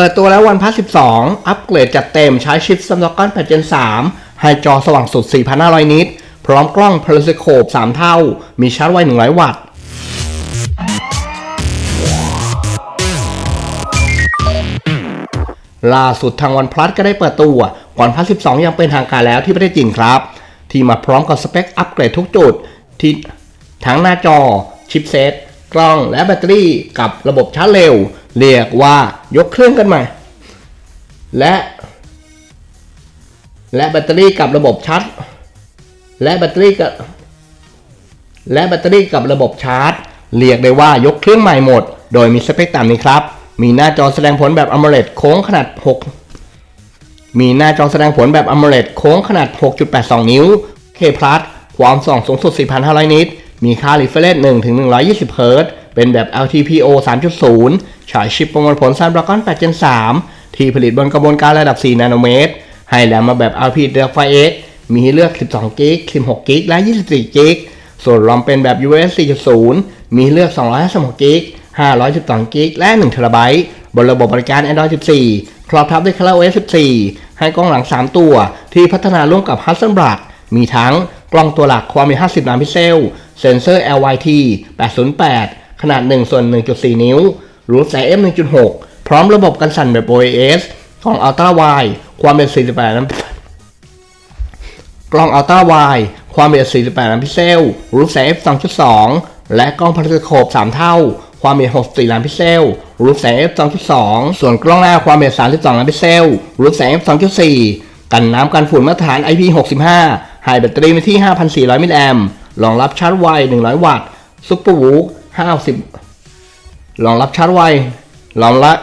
เปิดตัวแล้ววันพัส12 อัปเกรดจัดเต็มใช้ชิป Snapdragon 8 Gen 3ให้จอสว่างสุด 4,500 นิต พร้อมกล้อง Periscope 3เท่า มีชาร์จไว 100 วัตต์ ล่าสุดทางวันพลัสก็ได้เปิดตัววันพัส12 ยังเป็นทางการแล้วที่ประเทศจีนครับ ที่มาพร้อมกับสเปคอัปเกรดทุกจุดที่ทั้งหน้าจอชิปเซต กล้องและแบตเตอรี่กับระบบชาร์จเร็ว เรียกว่ายกเครื่องกันใหม่ และ และแบตเตอรี่กับระบบชาร์จและแบตเตอรี่กับและแบตเตอรี่กับระบบชาร์จ เรียกได้ว่ายกเครื่องใหม่หมด โดยมีสเปคตามนี้ครับ มีหน้าจอแสดงผลแบบ AMOLED โค้งขนาด 6 มีหน้าจอแสดงผลแบบ AMOLED โค้งขนาด 6.82 นิ้ว K+ ความส่องสูงสุด 4,500 นิต มีค่า refresh 1ถึง120เฮิรตซ์เป็นแบบ LTPO 3.0 ฉายชิปประมวลผล Snapdragon 8 Gen 3 ที่ผลิตบนกระบวนการระดับ 4 นาโนเมตร ให้แรมมาแบบ LPDDR5X มีให้เลือก 12 g b 16 g b และ 24 g b ส่วนรอมเป็นแบบ US 4.0 มีให้เลือก 256 g b 512 g b และ 1 t b บนระบบบริการ Android 14 ครอบทับด้วย ColorOS 14 ให้กล้องหลัง 3 ตัว ที่พัฒนาร่วมกับ Hasselblad มีทั้งกล้องตัวหลักความยาว50 ล้านพิกเซล เซนเซอร์ LYT 808 ขนาด1ส่วน1.4 นิ้วรูทสาย f 1.6 พร้อมระบบกันสั่นแบบ OIS กล้อง Ultra Wide ความเป็น48ล้านกล้อง Ultra Wide ความละเอียด48ล้านพิกเซลรูทแสง f 2.2 และกล้องพาราโสโคป 3 เท่า ความละเอียด64ล้านพิกเซลรูทแสง f 2.2 ส่วนกล้องหน้าความละเอียด32ล้านพิกเซลรูทแสง f 2.4 กันน้ำกันฝุ่นมาตรฐาน IP65 ให้แบตเตอรี่มาที่ 5,400 มิลลิแอมป์ รองรับชาร์จไว 100 วัตต์ซุปเปอร์วูฟ50รองรับชาร์จไวรองรับ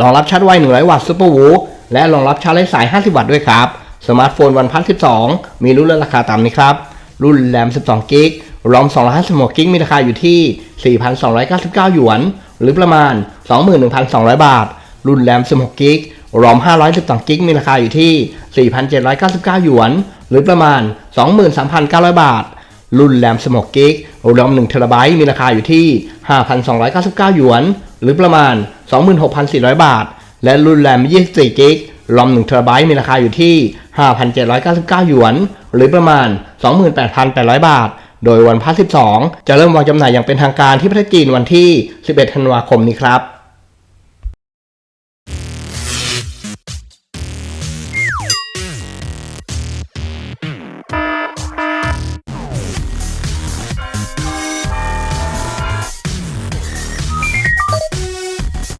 รองรับชาร์จไว 100 วัตต์ซุปเปอร์วูฟและรองรับชาร์จไร้สาย 50 วัตต์ด้วยครับ สมาร์ทโฟนวันพัน12มีรุ่นและราคาตามนี้ครับ รุ่นแรม 12 กิกรอม256กิกมีราคาอยู่ที่ 4,299 หยวน หรือประมาณ 21,200 บาท รุ่นแรม 16 กิกรอม512กิกมีราคาอยู่ที่ 4,799 หยวน หรือประมาณ 23,900 บาท รุ่นแรม16กิกรอม1เทราไบต์มีราคาอยู่ที่ 5,299 หยวน หรือประมาณ 26,400 บาท และรุ่นแรม24กิกรอม1เทราไบต์มีราคาอยู่ที่ 5,799 หยวน หรือประมาณ 28,800 บาท โดยวันพัส12 จะเริ่มวางจำหน่ายอย่างเป็นทางการที่ประเทศจีนวันที่ 11 ธันวาคมนี้ครับ